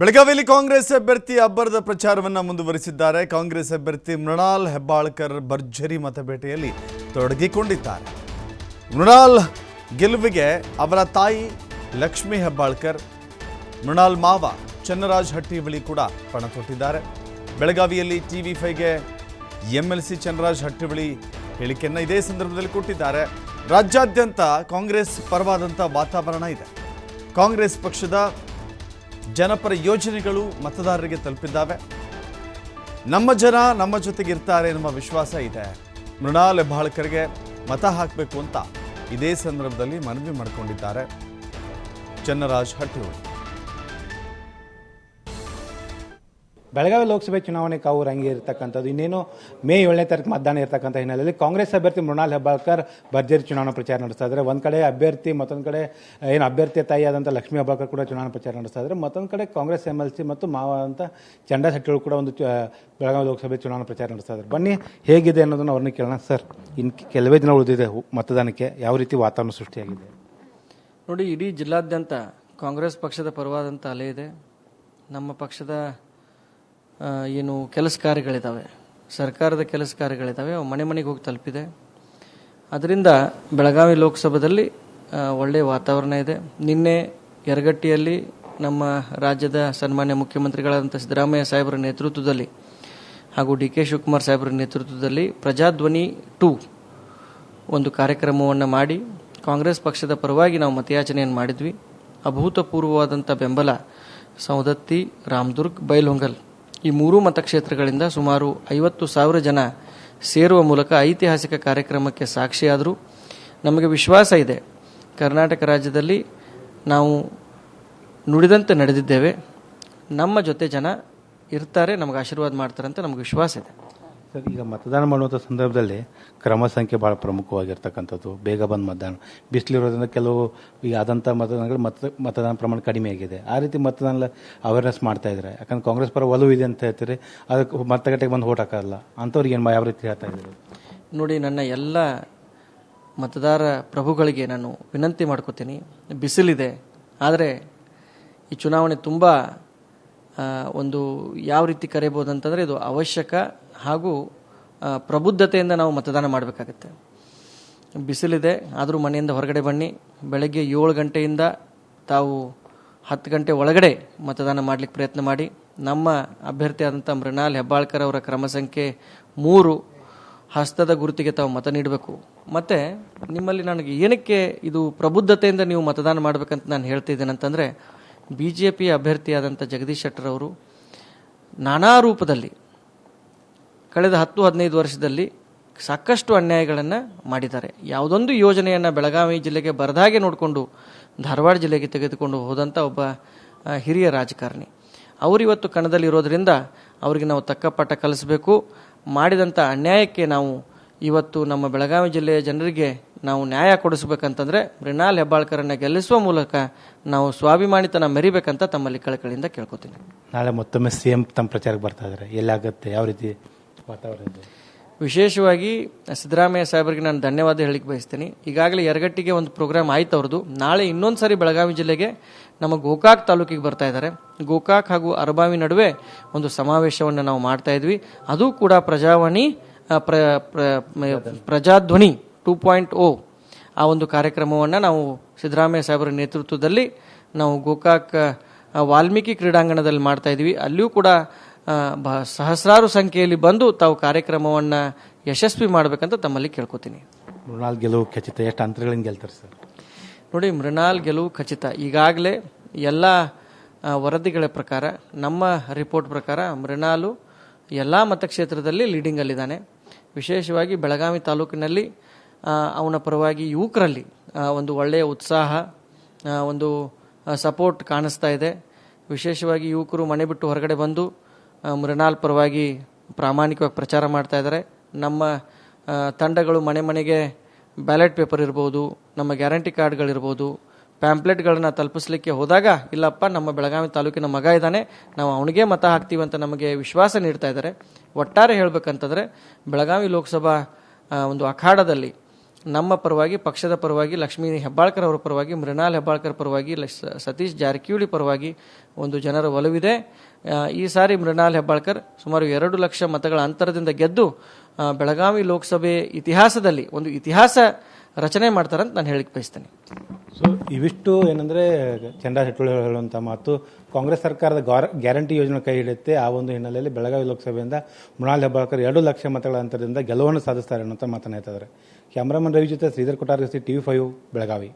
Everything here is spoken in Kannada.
ಬೆಳಗಾವಿಯಲ್ಲಿ ಕಾಂಗ್ರೆಸ್ ಅಭ್ಯರ್ಥಿ ಅಬ್ಬರದ ಪ್ರಚಾರವನ್ನು ಮುಂದುವರಿಸಿದ್ದಾರೆ. ಕಾಂಗ್ರೆಸ್ ಅಭ್ಯರ್ಥಿ ಮೃಣಾಲ್ ಹೆಬ್ಬಾಳ್ಕರ್ ಭರ್ಜರಿ ಮತಬೇಟೆಯಲ್ಲಿ ತೊಡಗಿಕೊಂಡಿದ್ದಾರೆ. ಮೃಣಾಲ್ ಗೆಲುವಿಗೆ ಅವರ ತಾಯಿ ಲಕ್ಷ್ಮಿ ಹೆಬ್ಬಾಳ್ಕರ್, ಮೃಣಾಲ್ ಮಾವ ಚನ್ನರಾಜ್ ಹಟ್ಟಿ ಬಳಿ ಕೂಡ ಪಣ ತೊಟ್ಟಿದ್ದಾರೆ. ಬೆಳಗಾವಿಯಲ್ಲಿ ಟಿವಿ ಫೈಗೆ ಎಂಎಲ್ಸಿ ಚನ್ನರಾಜ್ ಹಟ್ಟಿಬಳಿ ಹೇಳಿಕೆಯನ್ನು ಇದೇ ಸಂದರ್ಭದಲ್ಲಿ ಕೊಟ್ಟಿದ್ದಾರೆ. ರಾಜ್ಯಾದ್ಯಂತ ಕಾಂಗ್ರೆಸ್ ಪರವಾದಂಥ ವಾತಾವರಣ ಇದೆ. ಕಾಂಗ್ರೆಸ್ ಪಕ್ಷದ ಜನಪರ ಯೋಜನೆಗಳು ಮತದಾರರಿಗೆ ತಲುಪಿದ್ದಾವೆ. ನಮ್ಮ ಜನ ನಮ್ಮ ಜೊತೆಗೆ ಇರ್ತಾರೆ ಎನ್ನುವ ವಿಶ್ವಾಸ ಇದೆ. ಮೃಣಾಲ್ ಹೆಬ್ಬಾಳ್ಕರ್ಗೆ ಮತ ಹಾಕಬೇಕು ಅಂತ ಇದೇ ಸಂದರ್ಭದಲ್ಲಿ ಮನವಿ ಮಾಡಿಕೊಂಡಿದ್ದಾರೆ. ಚನ್ನರಾಜ್ ಹಟ್ಟಿಹೊಳಿ ಬೆಳಗಾವಿ ಲೋಕಸಭೆ ಚುನಾವಣೆ ಕಾವು ರಂಗಿ ಇರತಕ್ಕಂಥದ್ದು. ಇನ್ನೇನು ಮೇ ಏಳನೇ ತಾರೀಕು ಮತದಾನ ಇರತಕ್ಕಂಥ ಹಿನ್ನೆಲೆಯಲ್ಲಿ ಕಾಂಗ್ರೆಸ್ ಅಭ್ಯರ್ಥಿ ಮೃಣಾಲ್ ಹೆಬ್ಬಾಳ್ಕರ್ ಭರ್ಜರಿ ಚುನಾವಣಾ ಪ್ರಚಾರ ನಡೆಸ್ತಾ ಇದ್ದಾರೆ. ಒಂದು ಕಡೆ ಅಭ್ಯರ್ಥಿ, ಮತ್ತೊಂದು ಕಡೆ, ಏನು ಅಭ್ಯರ್ಥಿಯ ಆದಂಥ ಲಕ್ಷ್ಮೀ ಕೂಡ ಚುನಾವಣಾ ಪ್ರಚಾರ ನಡೆಸ್ತಾ ಇದ್ದಾರೆ. ಮತ್ತೊಂದು ಕಡೆ ಕಾಂಗ್ರೆಸ್ ಎಂ ಎಲ್ ಸಿ ಮತ್ತು ಮಾವ ಅಂತ ಚಂಡಾ ಶೆಟ್ಟಿಗಳು ಕೂಡ ಒಂದು ಬೆಳಗಾವಿ ಲೋಕಸಭೆ ಚುನಾವಣಾ ಪ್ರಚಾರ ನಡೆಸ್ತಾ ಇದ್ದಾರೆ. ಬನ್ನಿ, ಹೇಗಿದೆ ಅನ್ನೋದನ್ನು ಅವ್ರನ್ನ ಕೇಳೋಣ. ಸರ್ ಇನ್ನು ಕೆಲವೇ ದಿನ ಉಳಿದಿದೆ ಮತದಾನಕ್ಕೆ. ಯಾವ ರೀತಿ ವಾತಾವರಣ ಸೃಷ್ಟಿಯಾಗಿದೆ? ನೋಡಿ, ಇಡೀ ಜಿಲ್ಲಾದ್ಯಂತ ಕಾಂಗ್ರೆಸ್ ಪಕ್ಷದ ಪರವಾದಂಥ ಅಲೆ ಇದೆ. ನಮ್ಮ ಪಕ್ಷದ ಏನು ಕೆಲಸ ಕಾರ್ಯಗಳಿದ್ದಾವೆ ಸರ್ಕಾರದ ಕೆಲಸ ಕಾರ್ಯಗಳಿದ್ದಾವೆ ಅವು ಮನೆ ಮನೆಗೆ ಹೋಗಿ ತಲುಪಿದೆ. ಅದರಿಂದ ಬೆಳಗಾವಿ ಲೋಕಸಭೆಯಲ್ಲಿ ಒಳ್ಳೆಯ ವಾತಾವರಣ ಇದೆ. ನಿನ್ನೆ ಯರಗಟ್ಟಿಯಲ್ಲಿ ನಮ್ಮ ರಾಜ್ಯದ ಸನ್ಮಾನ್ಯ ಮುಖ್ಯಮಂತ್ರಿಗಳಾದಂಥ ಸಿದ್ದರಾಮಯ್ಯ ಸಾಹೇಬರ ನೇತೃತ್ವದಲ್ಲಿ ಹಾಗೂ ಡಿ ಕೆ ಶಿವಕುಮಾರ್ ಸಾಹೇಬರ ನೇತೃತ್ವದಲ್ಲಿ ಪ್ರಜಾಧ್ವನಿ ಟು ಒಂದು ಕಾರ್ಯಕ್ರಮವನ್ನು ಮಾಡಿ ಕಾಂಗ್ರೆಸ್ ಪಕ್ಷದ ಪರವಾಗಿ ನಾವು ಮತಯಾಚನೆಯನ್ನು ಮಾಡಿದ್ವಿ. ಅಭೂತಪೂರ್ವವಾದಂಥ ಬೆಂಬಲ ಸವದತ್ತಿ ರಾಮದುರ್ಗ್ ಬೈಲಹೊಂಗಲ್. ಈ ಮೂರೂ ಮತಕ್ಷೇತ್ರಗಳಿಂದ ಸುಮಾರು ಐವತ್ತು ಸಾವಿರ ಜನ ಸೇರುವ ಮೂಲಕ ಐತಿಹಾಸಿಕ ಕಾರ್ಯಕ್ರಮಕ್ಕೆ ಸಾಕ್ಷಿಯಾದರು. ನಮಗೆ ವಿಶ್ವಾಸ ಇದೆ. ಕರ್ನಾಟಕ ರಾಜ್ಯದಲ್ಲಿ ನಾವು ನುಡಿದಂತೆ ನಡೆದಿದ್ದೇವೆ. ನಮ್ಮ ಜೊತೆ ಜನ ಇರ್ತಾರೆ, ನಮಗೆ ಆಶೀರ್ವಾದ ಮಾಡ್ತಾರೆ ಅಂತ ನಮಗೆ ವಿಶ್ವಾಸ ಇದೆ. ಸರ್, ಈಗ ಮತದಾನ ಮಾಡುವಂಥ ಸಂದರ್ಭದಲ್ಲಿ ಕ್ರಮ ಸಂಖ್ಯೆ ಭಾಳ ಪ್ರಮುಖವಾಗಿರ್ತಕ್ಕಂಥದ್ದು. ಬೇಗ ಬಂದು ಮತದಾನ. ಬಿಸಿಲಿರೋದ್ರಿಂದ ಕೆಲವು ಈಗ ಆದಂಥ ಮತದಾನಗಳು ಮತ, ಮತದಾನ ಪ್ರಮಾಣ ಕಡಿಮೆ ಆಗಿದೆ. ಆ ರೀತಿ ಮತದಾನ ಅವೇರ್ನೆಸ್ ಮಾಡ್ತಾ ಇದ್ದಾರೆ. ಯಾಕಂದ್ರೆ ಕಾಂಗ್ರೆಸ್ ಪರ ಒಲವು ಇದೆ ಅಂತ ಹೇಳ್ತೀರಿ, ಅದಕ್ಕೆ ಮತಗಟ್ಟೆಗೆ ಬಂದು ಓಟ್ ಹಾಕೋಲ್ಲ. ಅಂಥವ್ರಿಗೆ ಏನು ಯಾವ ರೀತಿ ಹೇಳ್ತಾ ಇದ್ದಾರೆ? ನೋಡಿ, ನನ್ನ ಎಲ್ಲ ಮತದಾರ ಪ್ರಭುಗಳಿಗೆ ನಾನು ವಿನಂತಿ ಮಾಡ್ಕೋತೀನಿ. ಬಿಸಿಲಿದೆ, ಆದರೆ ಈ ಚುನಾವಣೆ ತುಂಬ ಒಂದು ಯಾವ ರೀತಿ ಕರೆಯಬಹುದು ಅಂತಂದರೆ ಇದು ಅವಶ್ಯಕ ಹಾಗೂ ಪ್ರಬುದ್ಧತೆಯಿಂದ ನಾವು ಮತದಾನ ಮಾಡಬೇಕಾಗತ್ತೆ. ಬಿಸಿಲಿದೆ, ಆದರೂ ಮನೆಯಿಂದ ಹೊರಗಡೆ ಬನ್ನಿ. ಬೆಳಗ್ಗೆ ಏಳು ಗಂಟೆಯಿಂದ ತಾವು ಹತ್ತು ಗಂಟೆ ಒಳಗಡೆ ಮತದಾನ ಮಾಡಲಿಕ್ಕೆ ಪ್ರಯತ್ನ ಮಾಡಿ. ನಮ್ಮ ಅಭ್ಯರ್ಥಿಯಾದಂಥ ಮೃಣಾಲ್ ಹೆಬ್ಬಾಳ್ಕರ್ ಅವರ ಕ್ರಮ ಸಂಖ್ಯೆ ಮೂರು ಹಸ್ತದ ಗುರುತಿಗೆ ತಾವು ಮತ ನೀಡಬೇಕು. ಮತ್ತು ನಿಮ್ಮಲ್ಲಿ ನನಗೆ ಏನಕ್ಕೆ ಇದು ಪ್ರಬುದ್ಧತೆಯಿಂದ ನೀವು ಮತದಾನ ಮಾಡಬೇಕಂತ ನಾನು ಹೇಳ್ತಿದ್ದೇನೆ ಅಂತಂದರೆ ಬಿ ಜೆ ಪಿ ಅಭ್ಯರ್ಥಿಯಾದಂಥ ಜಗದೀಶ್ ಶೆಟ್ಟರ್ ಅವರು ನಾನಾ ರೂಪದಲ್ಲಿ ಕಳೆದ ಹತ್ತು ಹದಿನೈದು ವರ್ಷದಲ್ಲಿ ಸಾಕಷ್ಟು ಅನ್ಯಾಯಗಳನ್ನು ಮಾಡಿದ್ದಾರೆ. ಯಾವುದೊಂದು ಯೋಜನೆಯನ್ನು ಬೆಳಗಾವಿ ಜಿಲ್ಲೆಗೆ ಬರದಾಗೆ ನೋಡಿಕೊಂಡು ಧಾರವಾಡ ಜಿಲ್ಲೆಗೆ ತೆಗೆದುಕೊಂಡು ಹೋದಂಥ ಒಬ್ಬ ಹಿರಿಯ ರಾಜಕಾರಣಿ. ಅವರಿವತ್ತು ಕಣದಲ್ಲಿರೋದ್ರಿಂದ ಅವರಿಗೆ ನಾವು ತಕ್ಕ ಪಾಠ ಕಲಿಸಬೇಕು. ಮಾಡಿದಂಥ ಅನ್ಯಾಯಕ್ಕೆ ನಾವು ಇವತ್ತು ನಮ್ಮ ಬೆಳಗಾವಿ ಜಿಲ್ಲೆಯ ಜನರಿಗೆ ನಾವು ನ್ಯಾಯ ಕೊಡಿಸ್ಬೇಕಂತಂದರೆ ಮೃಣಾಲ್ ಹೆಬ್ಬಾಳ್ಕರನ್ನು ಗೆಲ್ಲಿಸುವ ಮೂಲಕ ನಾವು ಸ್ವಾಭಿಮಾನಿತನ ಮೆರಿಬೇಕಂತ ತಮ್ಮಲ್ಲಿ ಕಳಕಳಿಯಿಂದ ಕೇಳ್ಕೊತೀನಿ. ನಾಳೆ ಮತ್ತೊಮ್ಮೆ ಸಿ ಎಂ ತಮ್ಮ ಪ್ರಚಾರಕ್ಕೆ ಬರ್ತಾ ಇದ್ದಾರೆ. ಎಲ್ಲಾಗುತ್ತೆ ಯಾವ ರೀತಿ? ವಾತಾವರಣ ವಿಶೇಷವಾಗಿ ಸಿದ್ದರಾಮಯ್ಯ ಸಾಹೇಬರಿಗೆ ನಾನು ಧನ್ಯವಾದ ಹೇಳಿಕ್ಕೆ ಬಯಸ್ತೀನಿ. ಈಗಾಗಲೇ ಯರಗಟ್ಟಿಗೆ ಒಂದು ಪ್ರೋಗ್ರಾಮ್ ಆಯ್ತು ಅವ್ರದ್ದು. ನಾಳೆ ಇನ್ನೊಂದು ಸಾರಿ ಬೆಳಗಾವಿ ಜಿಲ್ಲೆಗೆ ನಮ್ಮ ಗೋಕಾಕ್ ತಾಲೂಕಿಗೆ ಬರ್ತಾ ಇದ್ದಾರೆ. ಗೋಕಾಕ್ ಹಾಗೂ ಅರಬಾವಿ ನಡುವೆ ಒಂದು ಸಮಾವೇಶವನ್ನು ನಾವು ಮಾಡ್ತಾ ಇದ್ವಿ. ಅದು ಕೂಡ ಪ್ರಜಾವಾಣಿ ಪ್ರ, ಪ್ರ- ಪ್ರಜಾಧ್ವನಿ ಟೂ ಪಾಯಿಂಟ್ ಓ ಆ ಒಂದು ಕಾರ್ಯಕ್ರಮವನ್ನು ನಾವು ಸಿದ್ದರಾಮಯ್ಯ ಸಾಹೇಬರ ನೇತೃತ್ವದಲ್ಲಿ ನಾವು ಗೋಕಾಕ್ ವಾಲ್ಮೀಕಿ ಕ್ರೀಡಾಂಗಣದಲ್ಲಿ ಮಾಡ್ತಾ ಇದ್ವಿ. ಅಲ್ಲಿಯೂ ಕೂಡ ಬ- ಸಹಸ್ರಾರು ಸಂಖ್ಯೆಯಲ್ಲಿ ಬಂದು ತಾವು ಕಾರ್ಯಕ್ರಮವನ್ನು ಯಶಸ್ವಿ ಮಾಡಬೇಕಂತ ತಮ್ಮಲ್ಲಿ ಕೇಳ್ಕೊತೀನಿ. ಮೃಣಾಲ್ ಗೆಲುವು ಖಚಿತ ಎಷ್ಟು ಅಂತರಗಳಿಂದ ಗೆಲ್ತಾರೆ ಸರ್? ನೋಡಿ ಮೃಣಾಲ್ ಗೆಲುವು ಖಚಿತ. ಈಗಾಗಲೇ ಎಲ್ಲ ವರದಿಗಳ ಪ್ರಕಾರ ನಮ್ಮ ರಿಪೋರ್ಟ್ ಪ್ರಕಾರ ಮೃಣಾಲು ಎಲ್ಲ ಮತಕ್ಷೇತ್ರದಲ್ಲಿ ಲೀಡಿಂಗಲ್ಲಿದ್ದಾನೆ. ವಿಶೇಷವಾಗಿ ಬೆಳಗಾವಿ ತಾಲೂಕಿನಲ್ಲಿ ಅವನ ಪರವಾಗಿ ಯುವಕರಲ್ಲಿ ಒಂದು ಒಳ್ಳೆಯ ಉತ್ಸಾಹ ಒಂದು ಸಪೋರ್ಟ್ ಕಾಣಿಸ್ತಾ ಇದೆ. ವಿಶೇಷವಾಗಿ ಯುವಕರು ಮನೆ ಬಿಟ್ಟು ಹೊರಗಡೆ ಬಂದು ಮೃಣಾಲ್ ಪರವಾಗಿ ಪ್ರಾಮಾಣಿಕವಾಗಿ ಪ್ರಚಾರ ಮಾಡ್ತಾ ಇದ್ದಾರೆ. ನಮ್ಮ ತಂಡಗಳು ಮನೆ ಮನೆಗೆ ಬ್ಯಾಲೆಟ್ ಪೇಪರ್ ಇರ್ಬೋದು, ನಮ್ಮ ಗ್ಯಾರಂಟಿ ಕಾರ್ಡ್ಗಳಿರ್ಬೋದು, ಪ್ಯಾಂಪ್ಲೆಟ್ಗಳನ್ನು ತಲುಪಿಸ್ಲಿಕ್ಕೆ ಹೋದಾಗ, ಇಲ್ಲಪ್ಪ, ನಮ್ಮ ಬೆಳಗಾವಿ ತಾಲೂಕಿನ ಮಗ ಇದ್ದಾನೆ, ನಾವು ಅವನಿಗೆ ಮತ ಹಾಕ್ತೀವಿ ಅಂತ ನಮಗೆ ವಿಶ್ವಾಸ ನೀಡ್ತಾ ಇದ್ದಾರೆ. ಒಟ್ಟಾರೆ ಹೇಳಬೇಕಂತಂದರೆ, ಬೆಳಗಾವಿ ಲೋಕಸಭಾ ಒಂದು ಅಖಾಡದಲ್ಲಿ ನಮ್ಮ ಪರವಾಗಿ, ಪಕ್ಷದ ಪರವಾಗಿ, ಲಕ್ಷ್ಮೀ ಹೆಬ್ಬಾಳ್ಕರ್ ಅವರ ಪರವಾಗಿ, ಮೃಣಾಲ್ ಹೆಬ್ಬಾಳ್ಕರ್ ಪರವಾಗಿ ಸತೀಶ್ ಜಾರಕಿಹೊಳಿ ಪರವಾಗಿ ಒಂದು ಜನರ ಒಲವಿದೆ. ಈ ಸಾರಿ ಮೃಣಾಲ್ ಹೆಬ್ಬಾಳ್ಕರ್ ಸುಮಾರು ಎರಡು ಲಕ್ಷ ಮತಗಳ ಅಂತರದಿಂದ ಗೆದ್ದು ಬೆಳಗಾವಿ ಲೋಕಸಭೆ ಇತಿಹಾಸದಲ್ಲಿ ಒಂದು ಇತಿಹಾಸ ರಚನೆ ಮಾಡ್ತಾರಂತ ನಾನು ಹೇಳಿಕ್ ಬಯಸ್ತೇನೆ. ಸೊ ಇವಿಷ್ಟು ಏನಂದ್ರೆ ಚಂದ್ರ ಶೆಟ್ಟಿ ಹೇಳುವಂತ ಮಾತು, ಕಾಂಗ್ರೆಸ್ ಸರ್ಕಾರದ ಗ್ಯಾರ- ಗ್ಯಾರಂಟಿ ಯೋಜನೆ ಕೈ ಹಿಡಿಯುತ್ತೆ, ಆ ಒಂದು ಹಿನ್ನೆಲೆಯಲ್ಲಿ ಬೆಳಗಾವಿ ಲೋಕಸಭೆಯಿಂದ ಮೃಣಾಲ್ ಹೆಬ್ಬಾಳ್ಕರ್ ಎರಡು ಲಕ್ಷ ಮತಗಳ ಅಂತರದಿಂದ ಗೆಲುವನ್ನು ಸಾಧಿಸ್ತಾರೆ ಅನ್ನೋಂಥ ಮಾತನಾಡ್ತಾ ಇದ್ದಾರೆ. ಕ್ಯಾಮ್ರಾಮನ್ ರವಿ ಜೊತೆ ಶ್ರೀಧರ್ ಕೊಟ್ಟಾರ್ ಟಿವಿ ಫೈವ್, ಬೆಳಗಾವಿ.